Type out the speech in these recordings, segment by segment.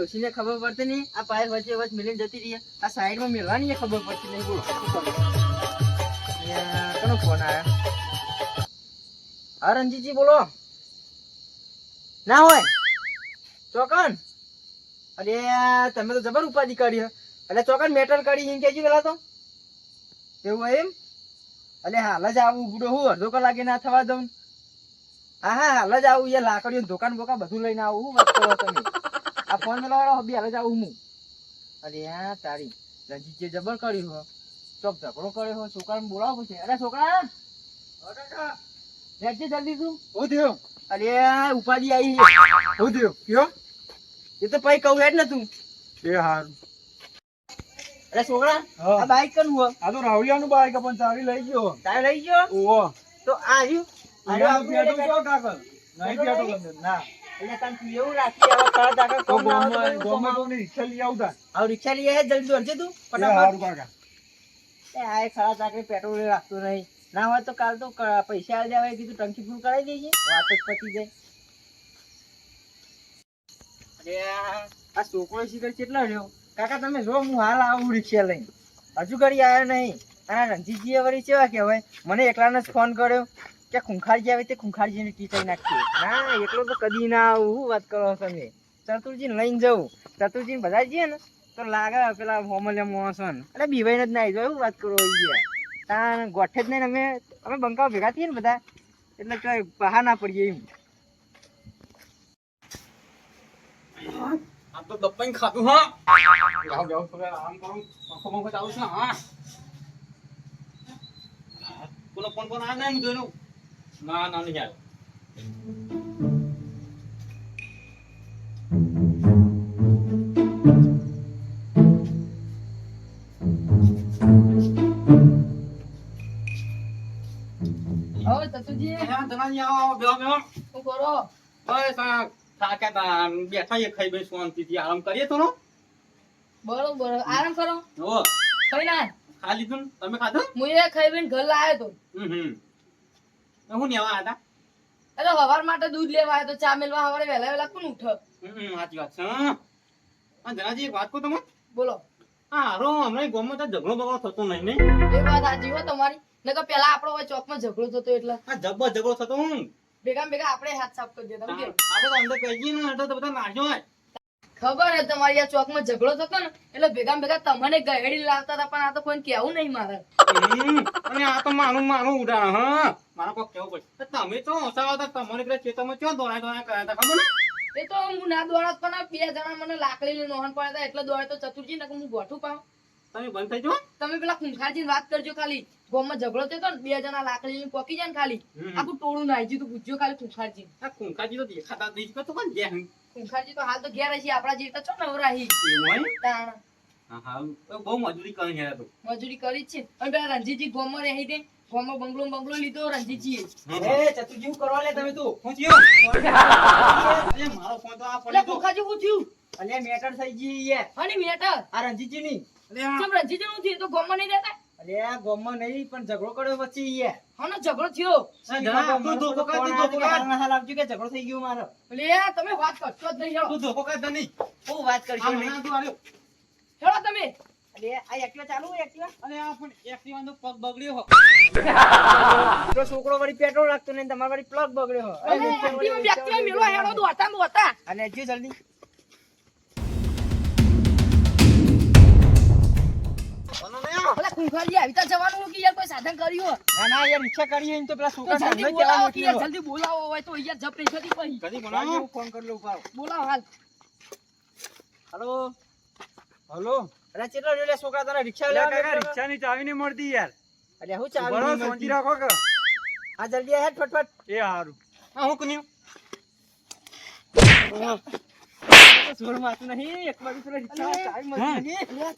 ડોશીને ખબર પડતી નહીં. આ પાયર વચ્ચે વચ્ચે મિલીને જતી રહી. આ સાઈડમાં મિલવાની ખબર પડતી નહીં. કોનો ફોન આવ્યો? હા, રણજીતજી, બોલો. ના હોય? ચોકન? અરે, તમે તો જબર ઉપાધિ કાઢી. એટલે ચોકન, મેટર કાઢી એમ કેજી પેલા તો. એવું હોય એમ? એટલે હાલ જ આવું, બુડો, હું અડધો કલાકે ના થવા દઉં. હા હા, હાલ જ આવું એ લાકડીઓ દુકાન બોકા બધું લઈને આવું, હું વાત કરો તમે. આ ફોન મેળવાળો બી હાલ જ હું. અરે હા તારી રણજીત જે જબર કર્યું હો. ચોક ઝઘડો કર્યો હો છોકરાને બોલાવવું છે અરે છોકરા! રેડજે જલ્દી તું. હું થયો? અરે આ ઉપાધિ આવી હું થયો? કયો? એ તો પછી કહું હેડ ને તું. એ હારું. અરે છોકરા. આ બાઈક કનું હો. આ તો રાવલિયાનું બાઈક પણ તારી લઈ ગયો. તારે લઈ ગયો? ઓહો. તો આ રહ્યું? પેટો આપણું છો કાકલ નહીં પેટો ના. એટલે તાન એવું રાખી હવે તરત આગળ કોમ ના આવે તો કોમ ગોમાં રિક્ષા લઈ આવતા. હવે રિક્ષા લઈ આય જલ્દી દોડજે તું ફટાફટ. કાકા. એ આ ખરા ચાકરી પેટ્રોલ રાખતું નહીં. ના હોય તો કાલ તો પૈસા આવી દેવાય કીધું ટંકી ફૂલ કરાવી દેજે. વાત જ પતી જાય. અરે આ- આ છોકરો શીખર કેટલો રહ્યો? કાકા તમે જો હું હાલ આવું રિક્ષા લઈને. હજુ ઘડી આવ્યો નહીં. અને રણજીતજીએ વળી કેવા કહેવાય. મને એકલાને જ ફોન કર્યો. કે ખુંખારજી આવે તે ખૂંખારજીને ટીચાઈ નાખીએ. ના એટલો તો કદી ના આવું. શું વાત કરો તમે? ચતુરજીને લઈને જવું. ચતુરજીને બધા જઈએ ને, તો લાગે પેલા હોમલે મોસન અરે બીવાઈને જ ના આવી જાય વાત કરો તાન ગોઠે જ નહીં અમે. અમે બંકાઓ ભેગા થઈએ ને બધા. એટલે કઈ બહાર ના પડીએ એમ. તો દપ્પાઈ ખાધું, હા? જાઓ જાઓ થોડા આરામ પંખો પંખો ચાલુ છે, હા? કોનો ફોન ફોન આ નહીં જોયું? ના ના નહીં આવે બેઠા એ ખાઈ બેસી શાંતિથી. આરામ કરીએ તો બરોબર આરામ કરો. ખાઈ ના? ખા તમે ખાધું? હું એ ખાઈ બેન ઘર લાવ્યો તો. હમ. હું હતા માટે દૂધ લેવા આવ્યો તો ચા મેલવા સવારે વહેલા વહેલા કોણ ઉઠ? હમ હમ, સાચી વાત છે હા. હા, એક વાત કહું તમે બોલો. હા હારો હમણાં ગામમાં તો ઝઘડો બગડો થતો નહીં એ વાત સાચી હો તમારી. તો પેલા આપણો હોય ચોકમાં ઝઘડો થતો એટલે. હા જબ્બો ઝઘડો થતો હું ભેગા ને ભેગા આપણે હાથ સાફ કરી દેતા આપણે તો અંદર કહી ગઈએ ને તો બધા નાશ્યો હોય. ખબર હે તમારી આ ચોકમાં ઝઘડો થતો ને એટલે ભેગા ભેગા તમને ગહેડી લાવતા હતા પણ આ તો કોઈ કેવું નહીં મારે. અને આ તો માનું માનું ઉડા હા. મારા કોક કેવું પડશે. તમે તો હસાવા હતા તમારે પેલા ખેતરમાં ક્યાં દોડાય દોડાય કર્યા હતા ખબર ને એ તો હું ના દોડત પણ બે જણા મને લાકડી લઈને નોહન પડ્યા હતા એટલે દોડે તો ચતુરજી ને હું ગોઠું પાઉં. તમે બંધ થઈ જાઓ. તમે પેલા ખુંખારજી વાત કરજો ખાલી. ગોમાં ઝઘડો થયો ને બે જણા લાકડી પોકી જાય ને ખાલી. આખું ટોળું નાઈ તો પૂછજો ખાલી ખુંખારજી. હા ખુંખારજી તો દેખાતા નહીં તો કોણ ગયા ખુંખારજી તો હાલ તો ઘેર હશે આપણા જેવી તો છો નવરાહી. તાણ. હા, હા, બહુ મજૂરી કરી ગયા તો. મજૂરી કરી છે. અને પેલા રણજીતજી ગોમાં રહી દે ગોમાં બંગલો બંગલો લીધો રણજીતજીએ. એ ચતુરજી કરવા લે તમે તું. શું થયું? મારો ફોન તો આ એટલે પડી હું થયું અલ્યા મેટર થઈ ગઈ યે હની મેટર? આ રણજીતજી ની કેમ રણજીતજી નું થયું તો ગોમમાં નહીં રહેતા? અલે ગોમમાં નહીં પણ ઝઘડો કર્યો પછી યે હનો ઝઘડો થયો. આ તું ધોકો કા તું ધોકો હાલ આપજો કે ઝઘડો થઈ ગયો મારો. અલે તમે વાત કરશો જ નહીં તું ધોકો કાઢતા નહીં. હું વાત કરશો નહીં. તું આવ્યો હેડો તમે. અલ્યા આ એક્ટિવા ચાલુ એક્ટિવા? અરે આ પણ એક્ટિવાનો પગ બગડ્યો હો. તો છોકરો વળી પેટ્રોલ રાખતો નહીં તમારે વળી પ્લગ બગડ્યો હો. અને એક્ટિવા બેક્ટિવા હેડો દોડતા ને અને જો જલ્દી. ખૂંખારજી આવી તો જવાનું કે યાર કોઈ સાધન કર્યું ના ના યાર રિક્ષા કરીએ ને તો પેલા છોકરા જલ્દી બોલાવો કે યાર જલ્દી બોલાવો હોય તો યાર જપ નહીં થતી પછી કદી બોલાવો. ફોન કરી લઉં ઉપાડો. બોલાવો હાલ. હલો? હલો? અરે ચેટલો રહ્યો છોકરા તને રિક્ષા અલ્યા લેવા કાકા મોકલ્યો? રિક્ષાની ચાવી નહીં મળતી યાર. અરે હું ચાવી નહીં સોંજી રાખો કે. હા જલ્દી આ હેડ ફટફટ. એ હારું. હા હું રિક્ષા. નહીં.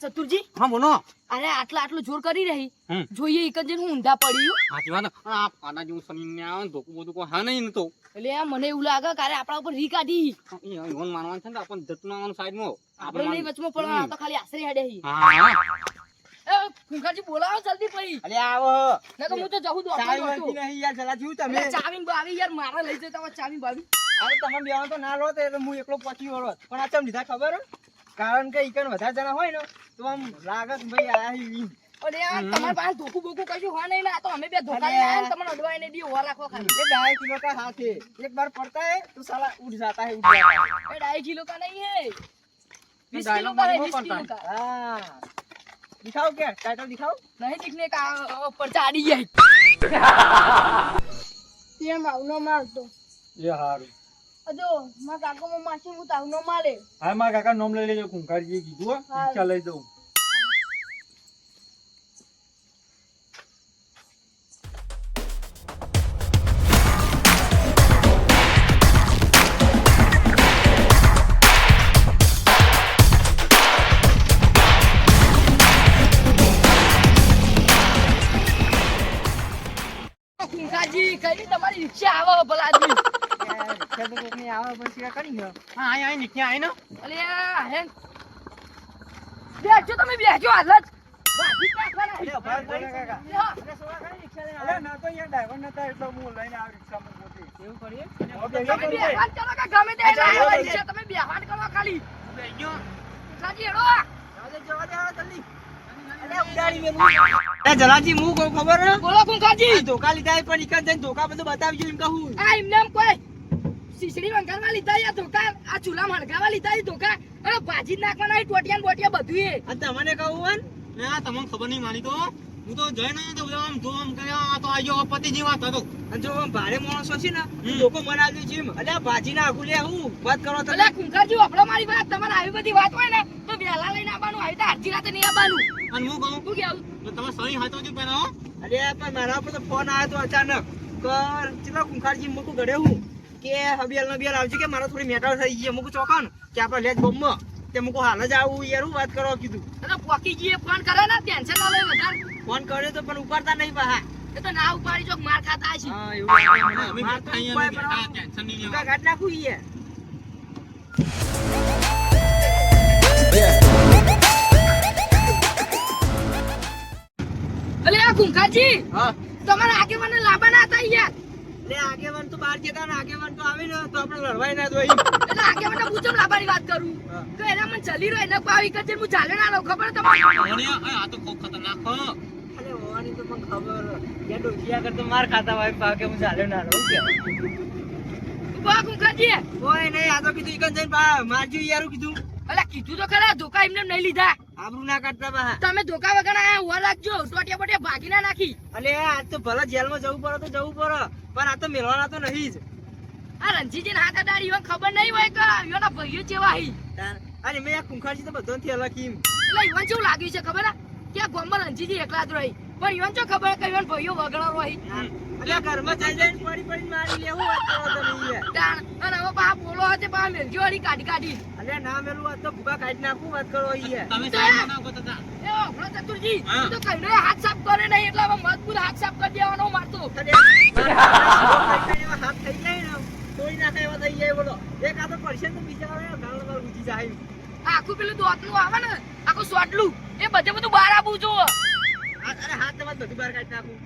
ચતુરજી. હા બોલો. અરે આટલા આટલું જોર કરી રહી. જોઈએ એક જ હું ઊંધા પડ્યું સાચી વાત. આ પાના જેવું શરીરને આવે ધોકું બોધું કોઈ હા નહીં તો. એટલે મને એવું લાગે કે આપણા ઉપર રી કાઢી. એ માનવાનું છે ને આપણને જતું આવવાનું સાઈડમાં આપણે નહીં વચમાં પડવા તો ખાલી આશરે હેડે હા હા. બોલાવો જલ્દી પછી અલ્યા આવો. નકર હું તો જહું દોડતો ચાવી નહીં યાર જરા જોયું તમે. ચાવીન બાવી યાર મારે લઈ જતા ચાવીન બાવી. હવે તમે બેવાનો તો ના લો તો એટલે હું એકલો પહોંચી વળો પણ આ ચમ લીધા ખબર હે? કારણ કે ઈકન વધારે જણા હોય ને તો આમ લાગે કે ભાઈ આયા હી વીમ. અરે યાર, તમારી પાસે ધોકું બોકું કશું હોય નહીં ને. આ તો અમે બે ધોકા અરે લઈને યાર. આયા ને તમને અડવાઈને દી ઉભા રાખો ખાલી. ये ढाई किलो का हाथ है एक बार पड़ता है तो साला उठ जाता है उठ जाता है ए, ढाई किलो का नहीं है बीस ढाई किलो लोग का है मालूम बीस किलो पड़ता का हाँ दिखाओ क्या टाइटल दिखाओ नहीं दिखने का अ, पर्चा आड़ी है તેમ આવનો મારતો એ હારું અજો મા કાકો મો માસી હું તાવનો માલે હા મારા કાકા નોમ લઈ લેજો કુંકારજીએ કીધું હો. રિક્ષા લઈ દઉં કઈ તમારી ઈચ્છા આવે ભલા આદમી તો કોકની જલાજી હું કહું ખબર? બોલો કુંકાજી ધોકા લીધા પણ એક ધોકા બધું બતાવજો એમ કહું. એમને એમ કોઈ શીશડી વંગારવા લીધા યા ધોકા? આ ચૂલા હળગાવા લીધા ઈ ધોકા? અરે ભાજી નાખવાના ઈ ટોટિયા બોટિયા બધું એ તમને કહું એ આ તમને ખબર નહીં માની તો. હું તો જઈને તો આમ જો આમ કરે આ તો આયો પતિજી વાત હતો. અને જો આમ ભારે માણસો છે ને લોકો ધોકો બનાવ્યો છે અલ્યા ભાજી ના આખું લે હું વાત કરો તો અલ્યા ખુંખાજી આપણો મારી વાત તમારે આવી બધી વાત હોય ને તો વહેલા લઈને આવવાનું આવી તો આરતી રાતે નહીં આવવાનું. અને હું કહું તું કેવું? તો તમે સહી હાથો જ પહેલા અરે પણ મારા ઉપર તો ફોન આવ્યો તો અચાનક. કર ચલો કુંખારજી મૂકું ઘરે હું. કે હબિયલ ને આવજો કે મારો થોડી મેટર થઈ ગઈ અમુક ચોકન કે આપણે લેજ બોમ્બ તે મૂકું હાલ જ આવું યાર વાત કરો કીધું. અરે પોકીજીએ ફોન કરે ને ટેન્શન ના લે વધારે. ફોન કર્યો તો પણ ઉપાડતા નહીં પાહા. એ તો ના ઉપાડી ચોક માર ખાતા હશે. હા એવું મને. અમે માર તો ઉપાય અહીંયા પણ બેઠા ટેન્શન નહીં લેવા કાઢ નાખું ઈ અલે આ ખુંખાજી હા. તમારા આગેવાને લાવવાના હતા યાર. લે આગેવાન તો બહાર જતા ને આગેવાન તો આવે ને તો આપણે લડવાય ના દોઈ એટલે આગેવાને પૂછો લાવવાની વાત કરું? તો એના મને ચલી રહ્યો એને પાવી કચે હું ચાલે ના ખબર તમને? આ તો ખૂબ ખતરનાક અરે હોવાની તો પણ ખબર. કે કરતો માર ખાતા હોય ભાવ કે હું ચાલ્યો ના રહું કે. કોઈ નહીં આ તો કીધું ઈકન જઈને પા મારજો યારું કીધું. અલે કીધું તો ખરા ધોકા એમને નહીં લીધા. આબરૂ ના કાઢતા તમે ધોકા વગર આયા ઊભા રાખજો. ટોટિયા બોટિયા ભાગી ના નાખી. અલે આ તો ભલે જેલમાં જવું પડે તો જવું પડે પણ આ તો મેળવાના તો નહીં જ. આ રણજીતજી હાથ અડાડી ઈવન ખબર નહીં હોય કે ના ભાઈઓ જેવા હી. અને મેં આ ખૂંખારજી તો બધોથી અલગ ઈમ એટલે ઈવન કેવું લાગ્યું છે ખબર? કે આ ગામમાં રણજીતજી એકલા જ રહી. પણ ઈવન જો ખબર કે ઈવન ભાઈઓ વગર રહી. અલે આ ઘરમાં જઈ જઈને પડી પડી મારી લેવું વાત કરો તમે યાર તાણ અને હવે પા બોલો હતે પા મેલજો વાળી કાઢી કાઢી. અલે ના મેલું આ તો ભૂકા કાઢી નાખું વાત કરો યાર તમે સાઈડમાં ના ઊભા થતા. એ આપણો ચતુરજી હા. તો કઈનો હાથ સાફ કરે નહીં એટલે હવે મજબૂત હાથ સાફ કરી દેવાનો મારતો. અરે, મારા શીરો ખાઈ ખાઈને એવા હાથ થઈ જાય ને તોડી એવા થઈ જાય બોલો. એક પડશે ને બીજા વાળા ગાળ ગાળ ઉઠી જાય. આ આખું પેલું દોતલું આવે ને આખું સોટલું એ બધે બધું બહાર આપવું જોવો અરે હાથ તમારે બધું બહાર કાઢી નાખું.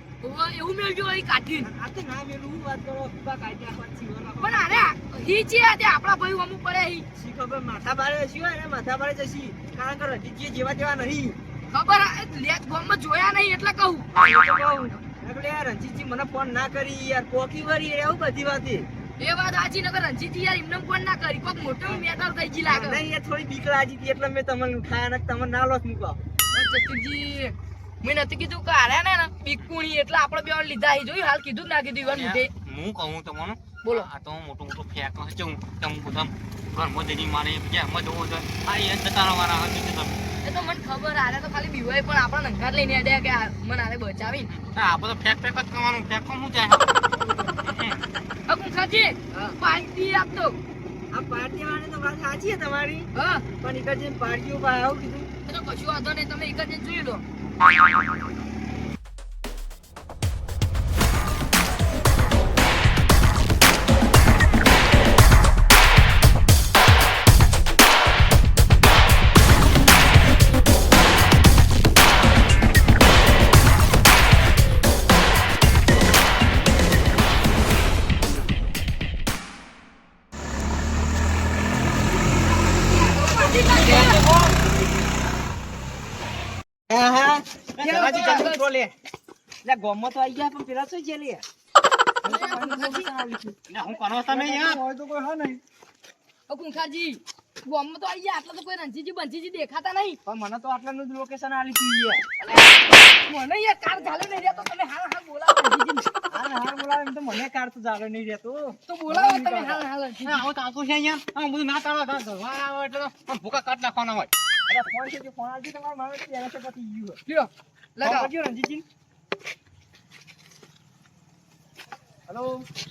એવું મેળજો અહીં કાઢીને. આ તો ના મેલું વાત કરો ભૂકા કાઢી નાખવા શીરો પણ અરે હી છે તે આપણા ભાઈ અમુક પડે હી શી ખબર માથા બારે હશી હોય માથા બારે જશી. કારણ કે રજીતજી જેવા તેવા નહીં. ખબર હે, ગોમમાં જોયા નહીં એટલે કહું. હું તો કહું. એટલે યાર રણજીતજી મને ફોન ના કરી યાર પોકી વરી એવું બધી વાતે. એ વાત સાચી નગર રણજીતજી યાર એમને ના કરી. કોક મોટો મેટર થઈ ગઈ લાગે. નહીં યાર થોડી બીક લાગી હતી એટલે મેં તમને ઉઠાયા ને તમને ના લોસ મૂકો પણ ચતુરજી મેં નથી કીધું કે હારે ને બીકુણી પીકુણી એટલે આપણે બે લીધા હી જોયું? હાલ કીધું ના કીધું ઈવન મોઢે હું કહું તમને બોલો. આ તો મોટો મોટો ફેક છે હું તમ બધા ઘરમાં જઈને મારે જેમ જ હોવો જોઈએ. આ એ જતા રહેવાના હતા કે તમે? એ તો મને ખબર આરે તો ખાલી બીવાય પણ આપણે નંકાર લઈને આડ્યા કે મને મને બચાવી બચાવીને. આ બધો ફેક ફેક જ કરવાનું ફેક હું જાય? અકું ખાજી પાર્ટી આપતો આ પાર્ટી વાળી તો વાત સાચી છે તમારી. હા. પણ એક જ પાર્ટીઓ પાસે આવું કીધું. એ તો કશું વાંધો નહીં તમે એક જ જોઈ લો. Kita હા હા જલાજી લે. લે ગોમમાં તો આઈ ગયા પણ પેલા શું છે લે હું કરો તમે યાર? તો કોઈ હા નહીં. ઓ કુંખાજી ગામમાં તો આઈ ગયા આટલા તો કોઈ રણજીતજી બંજીજી દેખાતા નહીં. પણ મને તો આટલાનું જ લોકેશન આલી તું મને યાર કાર ચાલે નહીં રહ્યા તો તમે હાલ હાલ બોલાવો રણજીતજીને. હાર હાર બોલાવે એમ તો જાવે નહીં રહેતો. તો બોલાવો તમે. હાલ હાલ આવો તો તાતું છે અહીંયા. આમ બધું ના તાળો તાળ ઘરવા આવો એટલે પણ ભૂકા કાટ નાખવાના હોય. અરે ફોન છે ફોન આવજો તમારા? મારે ત્યારે છે પછી યુ લ્યો લગાવો કરજો રણજીતજી. હેલો?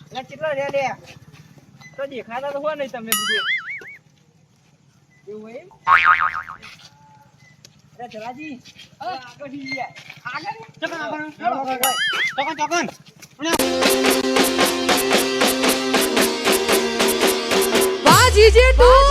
એટલે કેટલા રહ્યા લે. તો દેખાતા તો હોય નહીં તમે બધું. એવું એમ? અરે હા. આગળ આગળ? ચોકન. બાજી જે તું